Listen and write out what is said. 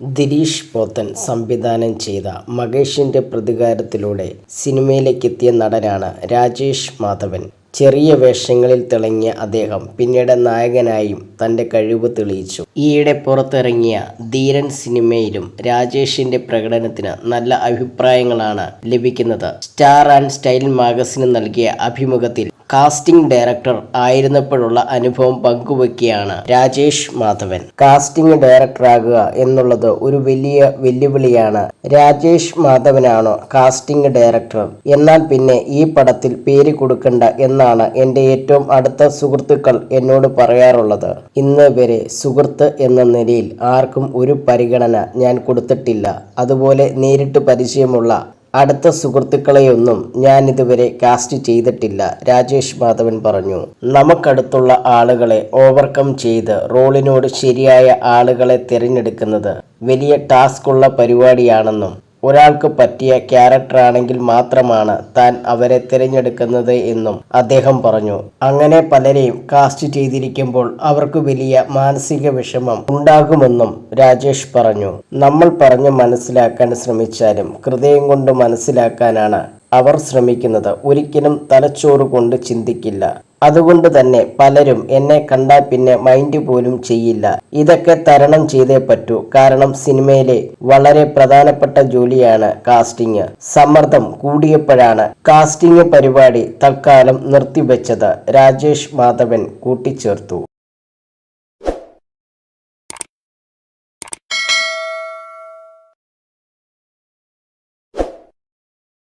ദിലീഷ് പോത്തൻ സംവിധാനം ചെയ്ത മഹേഷിന്റെ പ്രതികാരത്തിലൂടെ സിനിമയിലേക്കെത്തിയ നടനാണ് രാജേഷ് മാധവൻ. ചെറിയ വേഷങ്ങളിൽ തിളങ്ങിയ അദ്ദേഹം പിന്നീട് നായകനായും തന്റെ കഴിവ് തെളിയിച്ചു. ഈയിടെ പുറത്തിറങ്ങിയ ധീരൻ സിനിമയിലും രാജേഷിന്റെ പ്രകടനത്തിന് നല്ല അഭിപ്രായങ്ങളാണ് ലഭിക്കുന്നത്. സ്റ്റാർ ആൻഡ് സ്റ്റൈൽ മാഗസിന് നൽകിയ അഭിമുഖത്തിൽ കാസ്റ്റിംഗ് ഡയറക്ടർ ആയിരുന്നപ്പോഴുള്ള അനുഭവം പങ്കുവെക്കുകയാണ് രാജേഷ് മാധവൻ. കാസ്റ്റിംഗ് ഡയറക്ടറാകുക എന്നുള്ളത് ഒരു വലിയ വെല്ലുവിളിയാണ്. രാജേഷ് മാധവനാണോ കാസ്റ്റിംഗ് ഡയറക്ടർ? എന്നാൽ പിന്നെ ഈ പടത്തിൽ പേര് കൊടുക്കണ്ട എന്നാണ് എന്റെ ഏറ്റവും അടുത്ത സുഹൃത്തുക്കൾ എന്നോട് പറയാറുള്ളത്. ഇന്ന് വരെ സുഹൃത്ത് എന്ന നിലയിൽ ആർക്കും ഒരു പരിഗണന ഞാൻ കൊടുത്തിട്ടില്ല. അതുപോലെ നേരിട്ട് പരിചയമുള്ള അടുത്ത സുഹൃത്തുക്കളെയൊന്നും ഇതുവരെ കാസ്റ്റ് ചെയ്തിട്ടില്ല രാജേഷ് മാധവൻ പറഞ്ഞു. നമുക്കടുത്തുള്ള ആളുകളെ ഓവർകം ചെയ്ത് റോളിനോട് ശരിയായ ആളുകളെ തിരഞ്ഞെടുക്കുന്നത് വലിയ ടാസ്ക് ഉള്ള പരിപാടിയാണെന്നും ഒരാൾക്ക് പറ്റിയ ക്യാരക്ടറാണെങ്കിൽ മാത്രമാണ് താൻ അവരെ തിരഞ്ഞെടുക്കുന്നത് എന്നും അദ്ദേഹം പറഞ്ഞു. അങ്ങനെ പലരെയും കാസ്റ്റ് ചെയ്തിരിക്കുമ്പോൾ അവർക്ക് വലിയ മാനസിക വിഷമം ഉണ്ടാകുമെന്നും രാജേഷ് പറഞ്ഞു. നമ്മൾ പറഞ്ഞു മനസ്സിലാക്കാൻ ശ്രമിച്ചാലും ഹൃദയം കൊണ്ട് മനസ്സിലാക്കാനാണ് അവർ ശ്രമിക്കുന്നത്. ഒരിക്കലും തലച്ചോറ് കൊണ്ട് ചിന്തിക്കില്ല. അതുകൊണ്ട് തന്നെ പലരും എന്നെ കണ്ടാൽ പിന്നെ മൈൻഡ് പോലും ചെയ്യില്ല. ഇതൊക്കെ തരണം ചെയ്തേ പറ്റൂ. കാരണം സിനിമയിലെ വളരെ പ്രധാനപ്പെട്ട ജോലിയാണ് കാസ്റ്റിംഗ്. സമ്മർദ്ദം കൂടിയപ്പോഴാണ് കാസ്റ്റിംഗ് പരിപാടി തൽക്കാലം നിർത്തിവെച്ചത് രാജേഷ് മാധവൻ കൂട്ടിച്ചേർത്തു.